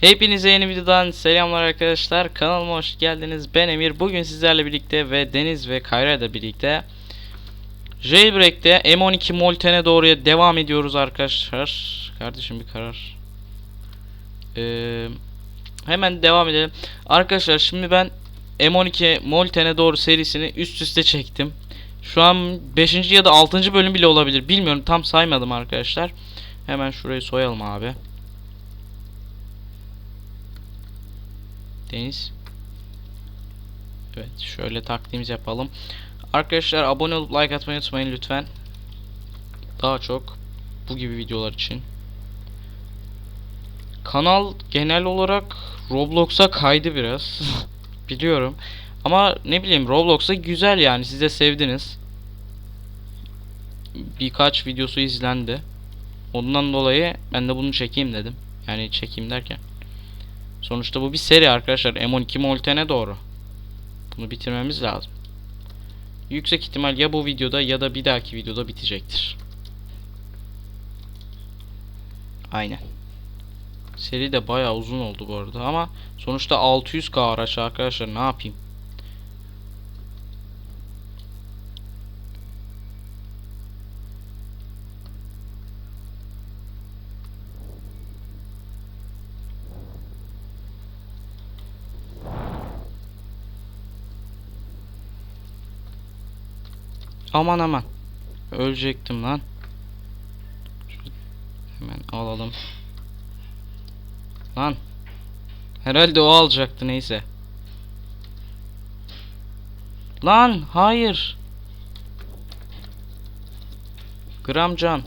Hepinize yeni videodan selamlar arkadaşlar. Kanalıma hoş geldiniz. Ben Emir. Bugün sizlerle birlikte ve Deniz ve Kayra ile birlikte Jailbreak'te M12 Molten'e doğruya devam ediyoruz arkadaşlar. Kardeşim bir karar. Ee, hemen devam edelim. Arkadaşlar şimdi ben M12 Molten'e doğru serisini üst üste çektim. Şu an 5. ya da 6. bölüm bile olabilir. Bilmiyorum tam saymadım arkadaşlar. Hemen şurayı soyalım abi. Deniz. Evet şöyle taktiğimiz yapalım. Arkadaşlar abone olup like atmayı unutmayın lütfen. Daha çok bu gibi videolar için. Kanal genel olarak Roblox'a kaydı biraz. Biliyorum. Ama ne bileyim Roblox'a güzel yani siz de sevdiniz. Birkaç videosu izlendi. Ondan dolayı ben de bunu çekeyim dedim. Yani çekeyim derken. Sonuçta bu bir seri arkadaşlar. M12 Molten'e doğru. Bunu bitirmemiz lazım. Yüksek ihtimal ya bu videoda ya da bir dahaki videoda bitecektir. Aynen. Seri de bayağı uzun oldu bu arada ama sonuçta 600k araç arkadaşlar ne yapayım? Aman aman. Ölecektim lan. Hemen alalım. Lan. Herhalde o alacaktı neyse. Lan hayır. Gramcan.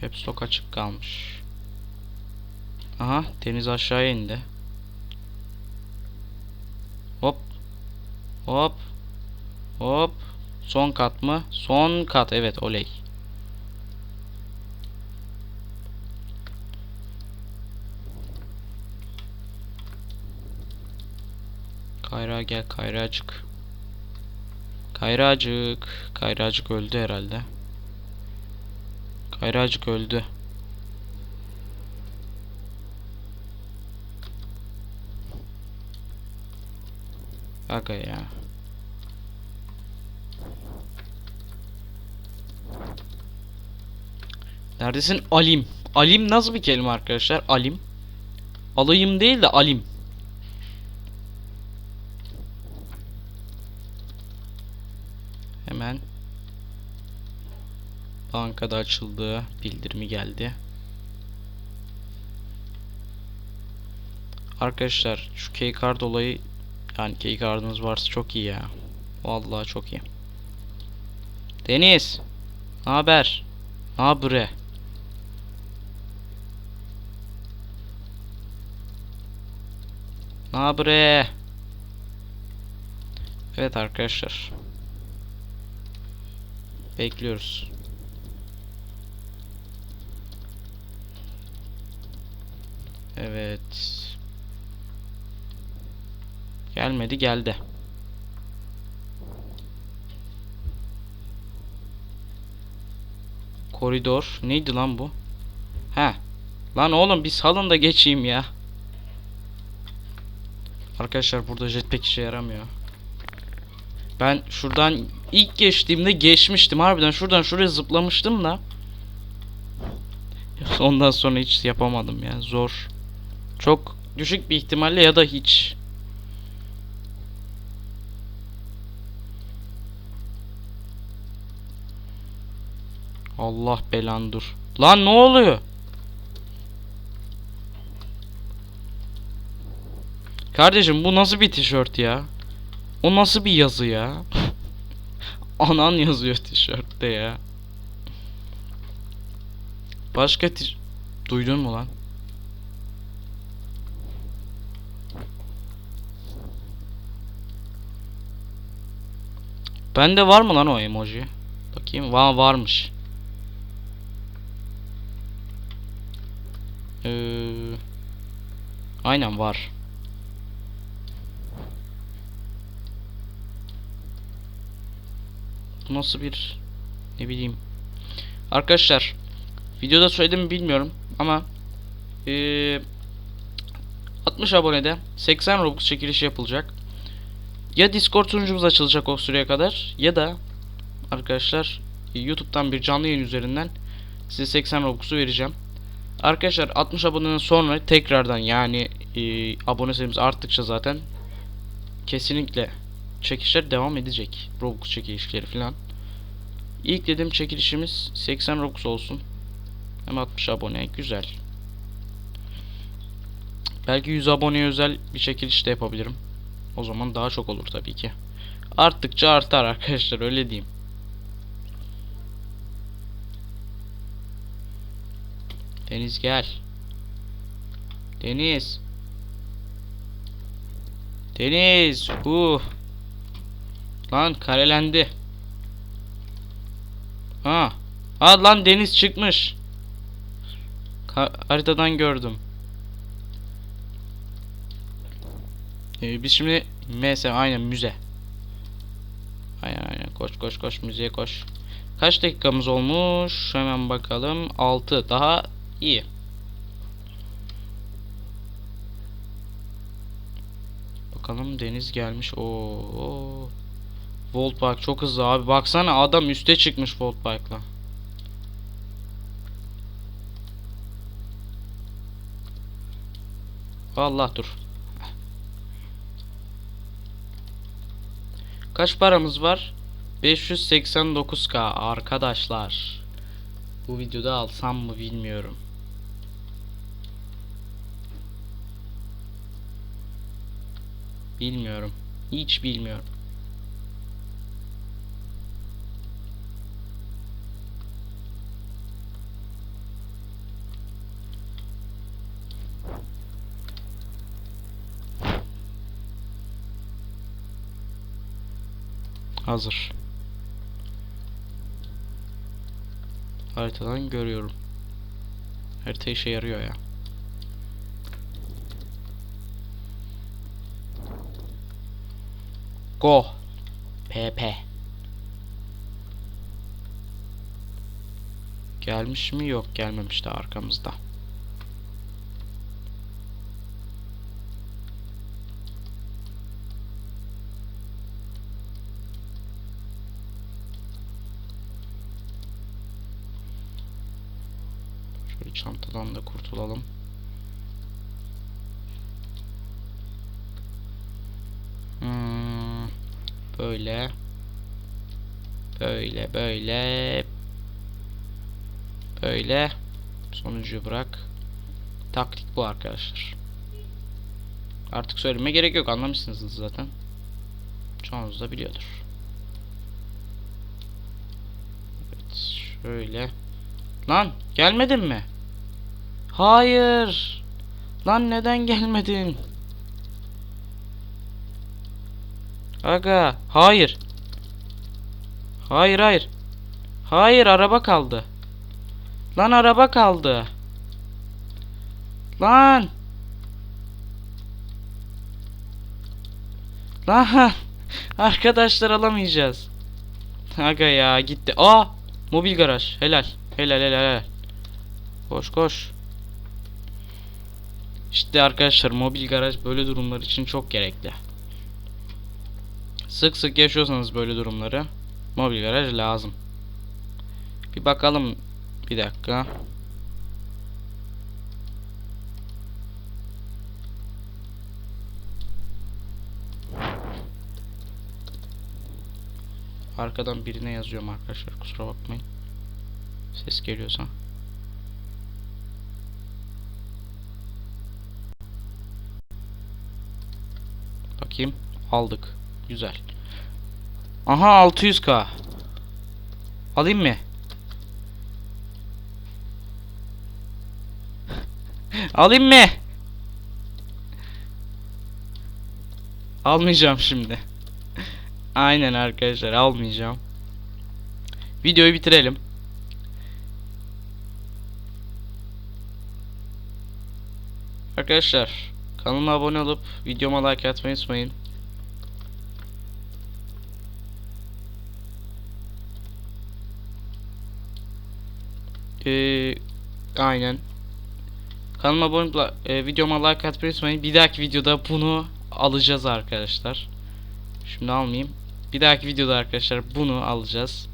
Caps lock açık kalmış. Aha deniz aşağıya indi. Hop. Hop. Hop. Son kat mı? Son kat evet oley. Kayra gel Kayracık. Kayracık. Kayracık öldü herhalde. Kayracık öldü. Aga ya. Neredesin? Alim. Alim nasıl bir kelime arkadaşlar? Alim. Alayım değil de alim. Hemen bankada açıldı. Bildirimi geldi. Arkadaşlar şu keycard olayı yani keycard'ınız varsa çok iyi ya. Vallahi çok iyi. Deniz. Ne haber? Ne haber? Ne haber? Evet arkadaşlar. Bekliyoruz. Evet. Gelmedi geldi. Koridor. Neydi lan bu? He. Lan oğlum bir salın da geçeyim ya. Arkadaşlar burada jetpack işe yaramıyor. Ben şuradan ilk geçtiğimde geçmiştim harbiden şuradan şuraya zıplamıştım da. Ondan sonra hiç yapamadım ya zor. Çok düşük bir ihtimalle ya da hiç. Allah belan dur. Lan ne oluyor? Kardeşim bu nasıl bir tişört ya? O nasıl bir yazı ya? Anan yazıyor tişörtte ya. Başka tiş... Duydun mu lan? Bende var mı lan o emoji? Bakayım. Va varmış. Ee, aynen var. Bu nasıl bir ne bileyim. Arkadaşlar videoda söyledim mi bilmiyorum ama ee, 60 abonede 80 Robux çekilişi yapılacak. Ya Discord sunucumuz açılacak o süreye kadar ya da arkadaşlar YouTube'dan bir canlı yayın üzerinden size 80 Robux'u vereceğim. Arkadaşlar 60 aboneden sonra tekrardan yani e, abone sayımız arttıkça zaten kesinlikle çekişler devam edecek. Robux çekilişleri falan. İlk dediğim çekilişimiz 80 Robux olsun. Hem 60 abone güzel. Belki 100 aboneye özel bir çekiliş de yapabilirim. O zaman daha çok olur tabii ki. Arttıkça artar arkadaşlar öyle diyeyim. Deniz gel. Deniz. Deniz. Uh. Lan karelendi. Ha. Ha lan deniz çıkmış. Ka- haritadan gördüm. Ee, biz şimdi MS aynen müze. Aynen aynen koş koş koş müzeye koş. Kaç dakikamız olmuş? Hemen bakalım. 6 daha iyi. Bakalım deniz gelmiş. Oo. Volt Bike çok hızlı abi. Baksana adam üste çıkmış Volt Bike'la. Allah dur. Kaç paramız var? 589k arkadaşlar. Bu videoda alsam mı bilmiyorum. Bilmiyorum. Hiç bilmiyorum. Hazır. Haritadan görüyorum. Harita işe yarıyor ya. Go. PP. Gelmiş mi? Yok gelmemiş de arkamızda. Şöyle çantadan da kurtulalım. Hmm, böyle. Böyle böyle. Böyle. Sonucu bırak. Taktik bu arkadaşlar. Artık söyleme gerek yok anlamışsınız zaten. Çoğunuz da biliyordur. Evet şöyle. Lan gelmedin mi? Hayır. Lan neden gelmedin? Aga hayır. Hayır hayır. Hayır araba kaldı. Lan araba kaldı. Lan. Lan. Arkadaşlar alamayacağız. Aga ya gitti. Aa mobil garaj. Helal. Helal helal helal. Koş koş. İşte arkadaşlar mobil garaj böyle durumlar için çok gerekli. Sık sık yaşıyorsanız böyle durumları mobil garaj lazım. Bir bakalım bir dakika. Arkadan birine yazıyorum arkadaşlar kusura bakmayın. Ses geliyorsa. Bakayım. Aldık. Güzel. Aha 600k. Alayım mı? Alayım mı? Almayacağım şimdi. Aynen arkadaşlar almayacağım. Videoyu bitirelim. Arkadaşlar kanalıma abone olup videoma like atmayı unutmayın. Ee, aynen. Kanalıma abone olup e, videoma like atmayı unutmayın. Bir dahaki videoda bunu alacağız arkadaşlar. Şimdi almayayım. Bir dahaki videoda arkadaşlar bunu alacağız.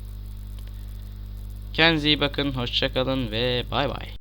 Kendinize iyi bakın. Hoşçakalın ve bay bay.